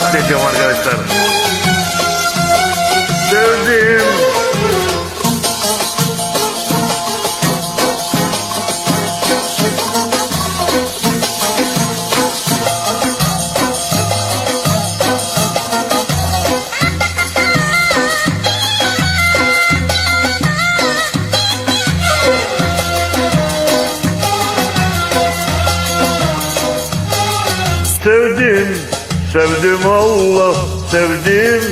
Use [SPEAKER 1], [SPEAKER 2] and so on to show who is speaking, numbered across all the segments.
[SPEAKER 1] bahsedeceğim arkadaşlar. Sevdiğim sevdim Sevdim Allah sevdim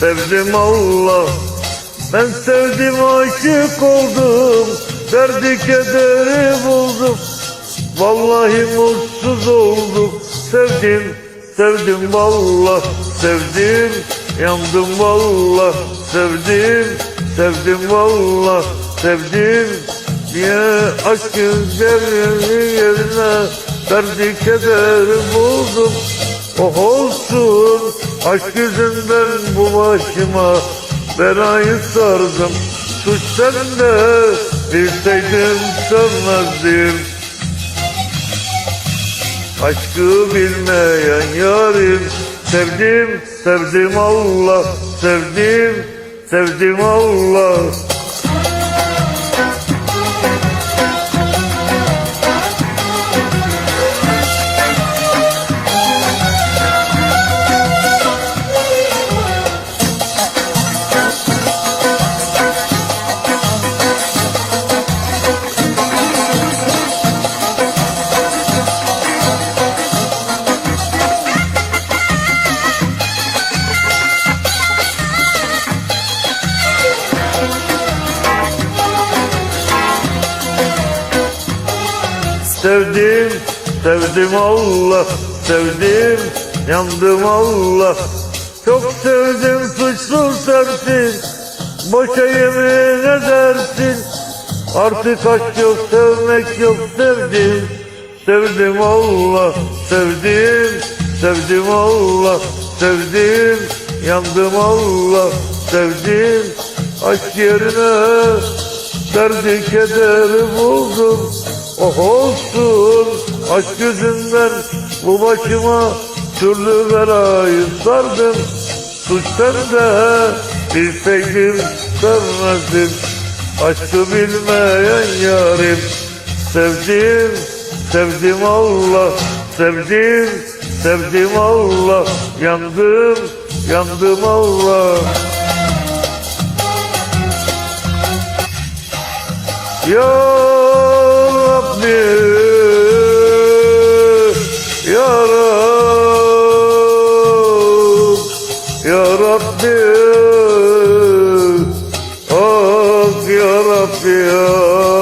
[SPEAKER 1] Sevdim Allah. Ben sevdim aşık oldum Derdi kederi buldum. Vallahi mutsuz oldum Sevdim sevdim vallah Sevdim yandım vallah Sevdim sevdim vallah Sevdim Niye aşkın yerine yerine Derdi kederi buldum Oh olsun. Aşk yüzünden bu başıma Belayı sardım. Suç sende bilseydim sevmezdim Aşkı bilmeyen yarim Sevdim, sevdim Allah Sevdim, sevdim Allah Sevdim, sevdim Allah Sevdim, yandım Allah. Çok sevdim suçlu sensin Boşa yemin edersin. Artık aşk yok, sevmek yok Sevdim, sevdim Allah Sevdim, sevdim Allah Sevdim, yandım Allah Sevdim, aşk yerine Derdi kederi buldum. Oh olsun aşk yüzünden bu başıma türlü belayı sardım Suç sende bilseydim sevmezdim Aşkı bilmeyen yarim. Sevdim, sevdim Allah Sevdim, sevdim Allah. Yandım, yandım Allah Rabbi Ya Rab Ya Rabbi Ah Ya Rabbi ya